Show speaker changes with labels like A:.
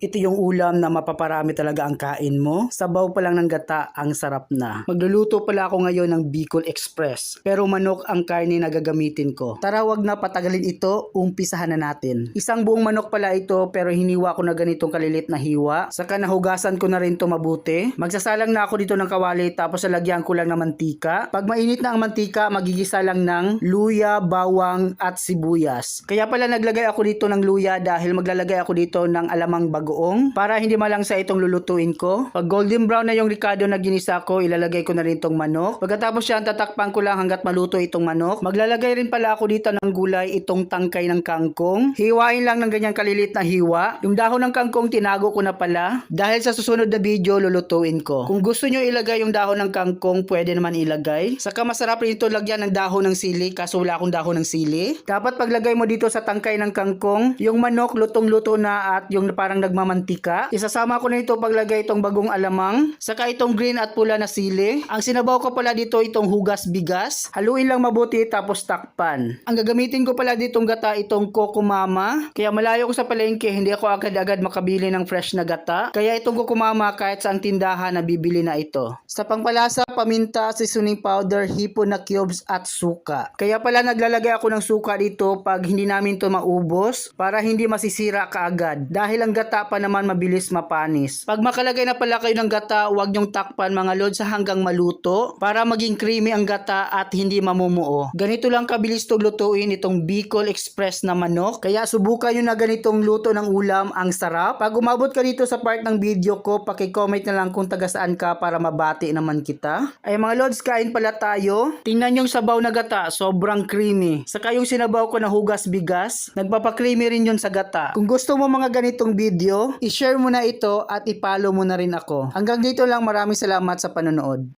A: Ito yung ulam na mapaparami talaga ang kain mo. Sabaw pa lang ng gata, ang sarap na. Magluluto pala ako ngayon ng Bicol Express. Pero manok ang karne na gagamitin ko. Tara wag na patagalin ito, umpisahan na natin. Isang buong manok pala ito pero hiniwa ko na ganitong kalilit na hiwa. Saka nahugasan ko na rin to mabuti. Magsasalang na ako dito ng kawali tapos lalagyan ko lang ng mantika. Pag mainit na ang mantika, magigisa lang ng luya, bawang at sibuyas. Kaya pala naglagay ako dito ng luya dahil maglalagay ako dito ng alamang bagoong para hindi malangsa itong lulutuin ko. Pag golden brown na yung ricado na ginisa ko, ilalagay ko na rin itong manok. Pagkatapos yan, tatakpan ko lang hanggat maluto itong manok. Maglalagay rin pala ako dito ng gulay itong tangkay ng kangkong. Hiwain lang ng ganyang kalilit na hiwa. Yung dahon ng kangkong tinago ko na pala dahil sa susunod na video lulutuin ko. Kung gusto nyo ilagay yung dahon ng kangkong, pwede naman ilagay. Saka masarap rin ito lagyan ng dahon ng sili kaso wala akong dahon ng sili. Dapat paglagay mo dito sa tangkay ng kangkong, yung manok lutong-luto na at yung parang nagmamantika. Isasama ko na ito paglagay itong bagong alamang, saka itong green at pula na sili. Ang sinabaw ko pala dito itong hugas bigas. Haluin lang mabuti tapos takpan. Ang gagamitin ko pala ditong gata itong Coco Mama. Kaya malayo ko sa palengke, hindi ako agad-agad makabili ng fresh na gata. Kaya itong Coco Mama kahit sa tindahan na bibili na ito. Sa pangpalasa, paminta, seasoning powder, hipon na cubes at suka. Kaya pala naglalagay ako ng suka dito pag hindi namin to maubos para hindi masisira kaagad. Dahil ang gata pa naman mabilis mapanis. Pag makalagay na pala kayo ng gata, huwag nyong takpan mga lods hanggang maluto para maging creamy ang gata at hindi mamumuo. Ganito lang kabilis to lutuin itong Bicol Express na manok. Kaya subukan nyo na ganitong luto ng ulam, ang sarap. Pag umabot ka dito sa part ng video ko, paki-comment na lang kung taga saan ka para mabati naman kita. Ay mga lods, kain pala tayo. Tingnan yung sabaw na gata, sobrang creamy. Saka yung sinabaw ko na hugas bigas, nagpapa-creamy rin yun sa gata. Kung gusto mo mga ganitong video, i-share mo na ito at i-follow mo na rin ako. Hanggang dito lang, maraming salamat sa panonood.